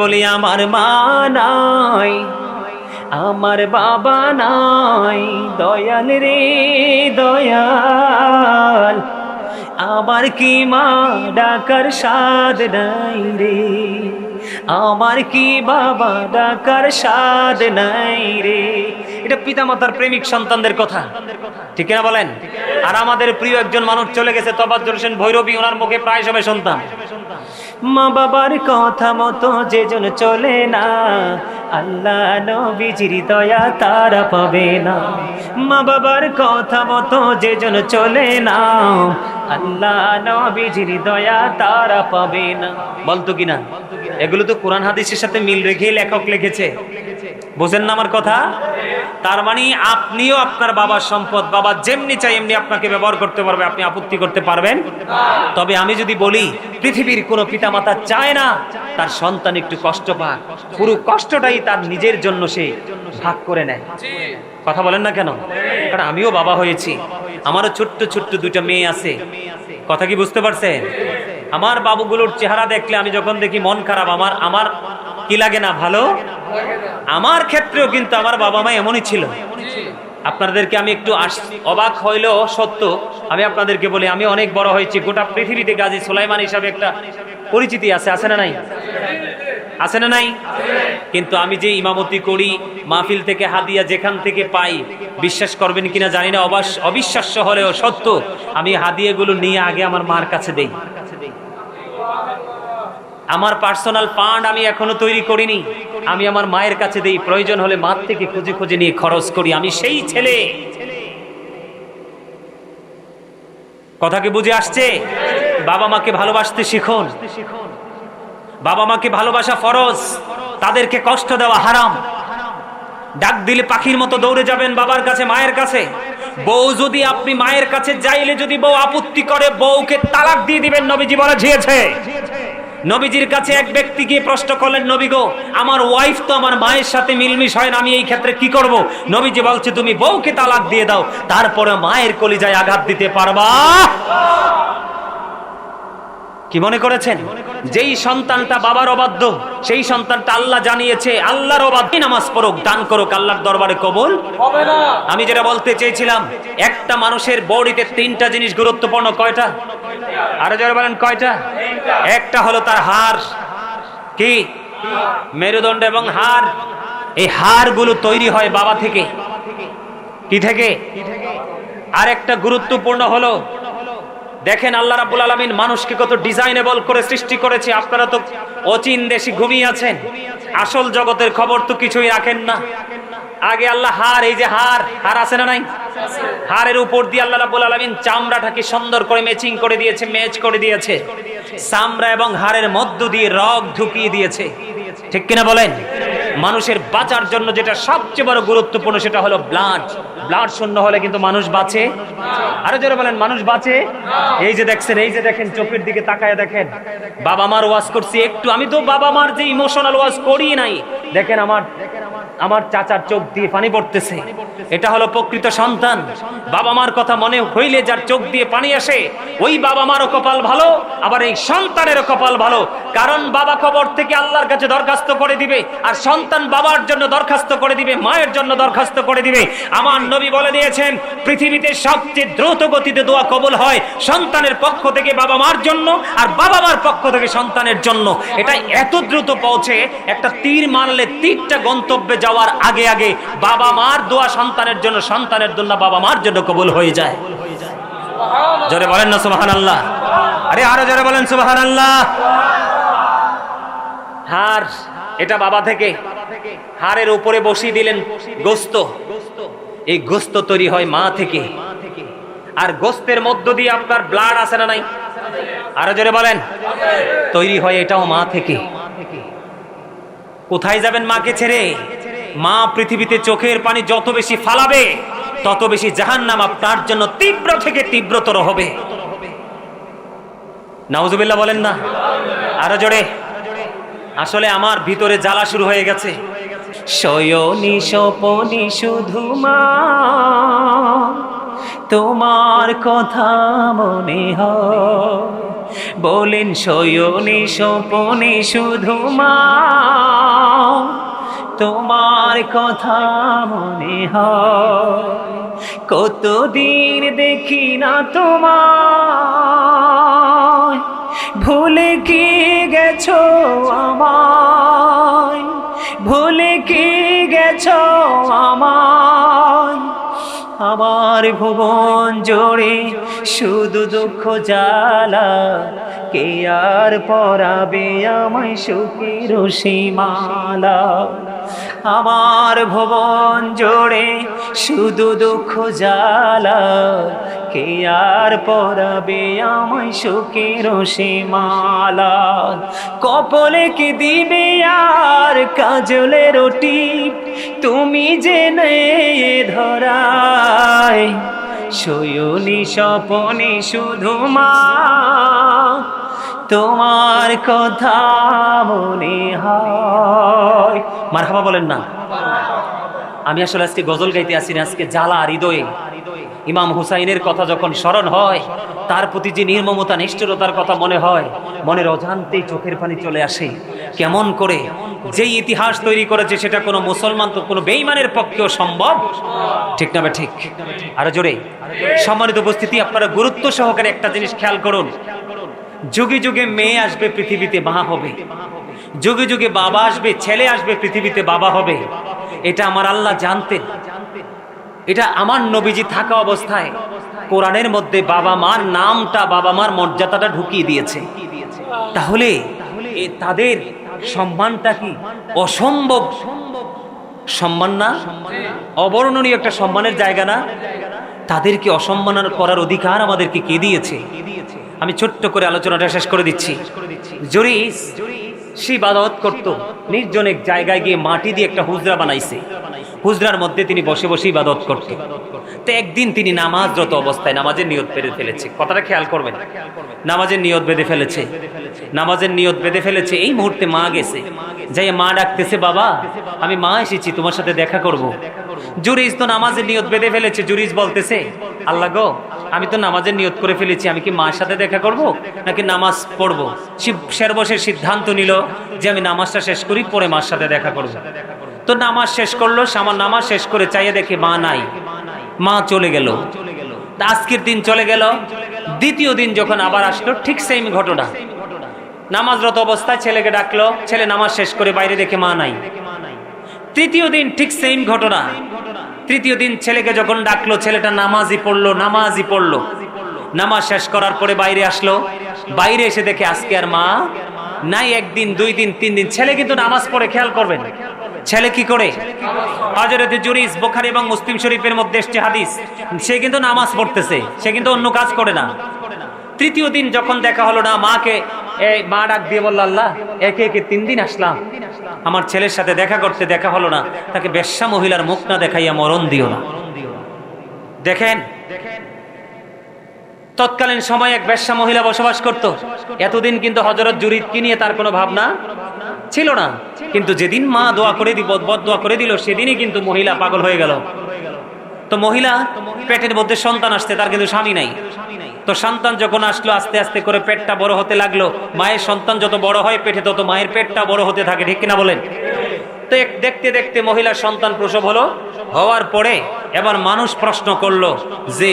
বলি, আমার মা নাই, আমার বাবা নাই, দয়াল রে দয়াল। আমার কি মা ডাকার স্বাদ নাই রে? আমার কি বাবা ডাকার স্বাদ নাই রে? এটা পিতামাতার প্রেমিক সন্তানদের কথা। ঠিক না বলেন? আর আমাদের প্রিয় একজন মানুষ চলে গেছে, তবাজ্জল হোসেন ভৈরবী, ওনার মুখে প্রায় সবাই সন্তান। মা বাবার কথা মতো যে জন চলে না, আল্লাহ নবীজির দয়া তারা পাবে না। মা বাবার কথা মতো যে জন চলে না, আল্লাহ নবীজির দয়া তারা পাবে না। বলতো কিনা এগুলো তো কোরআন হাদিসের সাথে মিল রেখে লেখক লিখেছে। বোঝেন না আমার কথা? তার মানে আপনিও আপনার বাবার সম্পদ, বাবা যেমনি চাই এমনি আপনাকে ব্যবহার করতে পারবে, আপনি আপত্তি করতে পারবেন। তবে আমি যদি বলি, পৃথিবীর কোনো পিতামাতা চায় না, তার সন্তান একটু কষ্ট পাক। পুরো কষ্টটাই তার নিজের জন্য সে ভাগ করে নেয়। কথা বলেন না কেন? কারণ আমিও বাবা হয়েছি। আমারও ছোট্ট ছোট্ট দুইটা মেয়ে আছে। কথা কি বুঝতে পারছেন? আমার বাবুগুলোর চেহারা দেখলে আমি যখন দেখি মন খারাপ, আমার আমার কি লাগে না ভালো? আমার ক্ষেত্রেও কিন্তু আমার বাবা মা এমনই ছিল। আপনাদেরকে আমি একটু অবাক হইলেও সত্য, আমি আপনাদেরকে বলি, আমি অনেক বড় হয়েছি। গোটা পৃথিবীতে গাজী সুলাইমান হিসাবে একটা পরিচিতি আছে আছে না নাই? আছে না নাই? কিন্তু আমি যে ইমামতি করি, মাহফিল থেকে হাদিয়া যেখান থেকে পাই, বিশ্বাস করবেন কিনা জানি না অবিশ্বাস্য হলেও সত্য, আমি হাদিয়াগুলো নিয়ে আগে আমার মার কাছে দেই। আমার পার্সোনাল ফান্ড আমি এখনও তৈরি করিনি। আমি আমার মায়ের কাছে দেই, প্রয়োজন হলে মার থেকে খুঁজে খুঁজে নিয়ে খরচ করি। আমি সেই ছেলে। কথা কি বুঝে আসছে? বাবা মাকে ভালোবাসতে শিখুন। বাবা মাকে ভালোবাসা ফরজ। তাদেরকে কষ্ট দেওয়া হারাম। ডাক দিলে পাখির মতো দৌড়ে যাবেন বাবার কাছে, মায়ের কাছে। বউ যদি আপনি মায়ের কাছে যাইলে যদি বউ আপত্তি করে, বউকে তালাক দিয়ে দিবেন, নবীজি বলে, ঝিয়েছে। নবীজির কাছে এক ব্যক্তি গিয়ে প্রশ্ন করলেন নবী গো আমার ওয়াইফ তো আমার মায়ের সাথে মিলমিশ হয় না আমি এই ক্ষেত্রে কি করব? নবীজি বলছে তুমি বউকে তালাক দিয়ে দাও তারপরে মায়ের কলিজায় আঘাত দিতে পারবা। কি মনে করেছেন? যেই সন্তানটা বাবার অবাধ্য সেই সন্তানটা আল্লাহ জানিয়েছে আল্লাহর অবাধ্য নামাজ পড়ুক দান করুক আল্লাহর দরবারে কবুল। আমি যেটা বলতে চেয়েছিলাম একটা মানুষের বডিতে তিনটা জিনিস গুরুত্বপূর্ণ কয়টা? আরও যারা বলেন, কয়টা? একটা হলো তার হার কি? মেরুদণ্ড এবং হার এই হাড়গুলো তৈরি হয় বাবা থেকে। কি থেকে? আর একটা গুরুত্বপূর্ণ হলো, দেখেন আল্লাহ রাব্বুল আলামিন মানুষকে কত ডিজাইনেবল করে সৃষ্টি করেছে। আপনারা তো অচিন দেশি ঘুমিয়ে আছেন। আসল জগতের খবর তো কিছুই রাখেন না। আগে আল্লাহ হার এই যে হার হার আছে না নাই? হারের উপর দিয়ে আল্লাহ রাব্বুল আলামিন চামড়াটাকে সুন্দর করে ম্যাচিং করে দিয়েছে ম্যাচ করে দিয়েছে। চামড়া এবং হাড়ের মধ্য দিয়ে রগ ঢুকিয়ে দিয়েছে। ঠিক কিনা বলেন? মানুষের বাঁচার জন্য যেটা সবচেয়ে বড় গুরুত্বপূর্ণ সেটা হলো ব্লাড ব্লাড শূন্য হলে কিন্তু মানুষ বাঁচে। আরও জোরে বলেন, মানুষ বাঁচে? এই যে দেখছেন, এই যে দেখেন, চোখের দিকে তাকায় দেখেন। বাবা মার ওয়াজ করছি একটু, আমি তো বাবা মার যে ইমোশনাল ওয়াজ করি নাই। দেখেন আমার আমার চাচার চোখ দিয়ে পানি পড়তেছে। এটা হলো প্রকৃত সন্তান। বাবা মার কথা মনে হইলে যার চোখ দিয়ে পানি আসে ওই বাবা মারও কপাল ভালো আবার এই সন্তানেরও কপাল ভালো। কারণ বাবা কবর থেকে আল্লাহর কাছে দরখাস্ত করে দিবে আর সন্তান বাবার জন্য দরখাস্ত করে দিবে মায়ের জন্য দরখাস্ত করে দিবে। আমার নবী বলে দিয়েছেন পৃথিবীতে সবচেয়ে দ্রুত গতিতে দোয়া কবল হয় সন্তানের পক্ষ থেকে বাবা মার জন্য আর বাবা মার পক্ষ থেকে সন্তানের জন্য। এটা এত দ্রুত পৌঁছে একটা তীর মারলে তীরটা গন্তব্যে যাওয়ার আগে আগে বাবা মার দোয়া সন্তানের জন্য সন্তানের জন্য বাবা মার জন্য কবুল হয়ে যায়। জোরে বলেন না সুবাহান আল্লাহ আরে আরও জোরে বলেন সুবাহান আল্লাহ হার, এটা বাবা থেকে। হারের উপরে বসিয়ে দিলেন গোস্ত। এই গোস্ত তৈরি হয় মা থেকে। আর গোস্তের মধ্য দিয়ে আপনার ব্লাড আসে না নাই? আরও জোরে বলেন। তৈরি হয় এটাও মা থেকে। কোথায় যাবেন মাকে ছেড়ে? মা পৃথিবীতে চোখের পানি যত বেশি ফালাবে, তত বেশি জাহান্নাম আপনার জন্য তীব্র থেকে তীব্রতর হবে। নাউজুবিল্লাহ বলেন না? আরও জোরে। আসলে আমার ভিতরে জ্বালা শুরু হয়ে গেছে। সপনি শুধু মা, তোমার কথা মনে বলেন শয়নে সপনে শুধু মা তোমার কথা মনে হয়। কতদিন দেখি না তোমার ভুলে কি গেছো আমায়? ভুলে কি গেছো আমায়? আমার ভুবন জোড়ে শুধু দুঃখ জ্বালা। কে আর পরাবে আমায় সুখের সীমালা? আমার ভুবন জোড়ে শুধু দুঃখ জ্বালা। কে আর পরাবে আমায় সুখের সীমালা। কপলে কি দিবে আর কাজলে রুটি? তুমি জেনে ধরায়, শয়নি স্বপনে শুধু মা। তোমার কথা মনে হয়। মারহাবা বলেন না। আমি আসলে আজকে গজল গাইতে আসি না, আজকে জ্বালা হৃদয়ে। ইমাম হুসাইনের কথা যখন স্মরণ হয়, তার প্রতি যে নির্মমতা, নিষ্ঠুরতার কথা মনে হয়, মনের অজান্তেই চোখের পানি চলে আসে। কেমন করে যেই ইতিহাস তৈরি করেছে, সেটা কোনো মুসলমান তো কোনো বেইমানের পক্ষেও সম্ভব। ঠিক না ঠিক? আরও জোরে। সম্মানিত উপস্থিতি, আপনারা গুরুত্ব সহকারে একটা জিনিস খেয়াল করুন। যুগে যুগে মেয়ে আসবে, পৃথিবীতে মা হবে। যুগে যুগে বাবা আসবে, ছেলে আসবে, পৃথিবীতে বাবা হবে। এটা আমার আল্লাহ জানতেন। এটা আমার নবীজি থাকা অবস্থায় কোরআনের মধ্যে বাবা মার নামটা, বাবা মার মর্যাদাটা ঢুকিয়ে দিয়েছে। তাহলে তাদের সম্মানটা কি অসম্ভব? সম্মান না? অবর্ণনীয় একটা সম্মানের জায়গা না? তাদেরকে অসম্মান করার অধিকার আমাদেরকে কে দিয়েছে? আমি ছোট্ট করে আলোচনাটা শেষ করে দিচ্ছি। জরিস সে ইবাদত করত। নির্জন এক জায়গায় গিয়ে মাটি দিয়ে একটা হুজরা বানাইছে। হুজরার মধ্যে তিনি বসে বসে ইবাদত করত। তো একদিন তিনি নামাজরত অবস্থায় নামাজের নিয়ত বেঁধে ফেলেছে। কথাটা খেয়াল করবেন। নামাজের নিয়ত বেঁধে ফেলেছে। নামাজের নিয়ত বেঁধে ফেলেছে। এই মুহূর্তে মা গেছে। যাই মা ডাকতেছে, বাবা, আমি মা এসেছি, তোমার সাথে দেখা করব। জুরিজ তো নামাজের নিয়ত বেঁধে ফেলেছে। জুরিজ বলতেছে, আল্লাহ গো, আমি তো নামাজের নিয়ত করে ফেলেছি। আমি কি মার সাথে দেখা করব, নাকি নামাজ পড়ব? শিব শেরবসের সিদ্ধান্ত নিল যে, আমি নামাজটা শেষ করি, পরে মার সাথে দেখা করব। তো নামাজ শেষ করল আমার নামাজ শেষ করে চাইয়ে দেখে মা নাই। মা চলে গেল। আজকের দিন চলে গেল। দ্বিতীয় দিন যখন আবার আসলো, ঠিক সেম ঘটনা। নামাজরত অবস্থায় ছেলেকে ডাকলো, ছেলে নামাজ শেষ করে বাইরে দেখে মা নাই। তৃতীয় দিন ঠিক সেম ঘটনা। তৃতীয় দিন ছেলেকে যখন ডাকলো, ছেলেটা নামাজই পড়ল নামাজই পড়ল। নামাজ শেষ করার পরে বাইরে আসলো। বাইরে এসে দেখে আজকে আর মা নাই, একদিন, দুই দিন, তিন দিন। ছেলে কিন্তু নামাজ পড়ে, খেয়াল করবেন। ছেলে কি করে? হজরতে জুরিস বোখারি এবং মুসলিম শরীফের মধ্যে এসছে হাদিস। সে কিন্তু নামাজ পড়তেছে, সে কিন্তু অন্য কাজ করে না। তৃতীয় দিন যখন দেখা হলো, না, মাকে এই মা ডাক দিয়ে বলল, আল্লাহ, একে একে তিন দিন আসলাম। আমার ছেলের সাথে দেখা করতে দেখা হলো না। তাকে বেশ্যা মহিলার মুখ না দেখাইয়া মরণ দিও না। দেখেন, তৎকালীন সময় এক বেশ্যা মহিলা বসবাস করত। এতদিন কিন্তু হজরত জুরিদ কি নিয়ে তার কোনো ভাবনা ছিল না। কিন্তু যেদিন মা দোয়া করে দিব বদ দোয়া করে দিল, সেদিনই কিন্তু মহিলা পাগল হয়ে গেল। তো মহিলা পেটের মধ্যে সন্তান আসতে তার কিন্তু স্বামী নাই। তো সন্তান যখন আসলো, আস্তে আস্তে করে পেটটা বড় হতে লাগল। মায়ের সন্তান যত বড় হয় পেটে, তত মায়ের পেটটা বড় হতে থাকে, ঠিক কিনা বলেন? তো দেখতে দেখতে মহিলার সন্তান প্রসব হলো। হওয়ার পরে এবার মানুষ প্রশ্ন করল যে,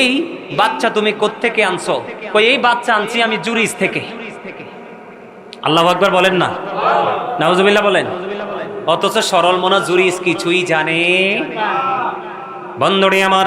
এই বাচ্চা তুমি কোত্থেকে আনছো? এই বাচ্চা আনছি আমি জুরিস থেকে। আল্লাহ আকবর বলেন না? নাউজুবিল্লাহ বলেন। অথচ সরল মনা জুরিস কিছুই জানে। বন্ধুরে আমার।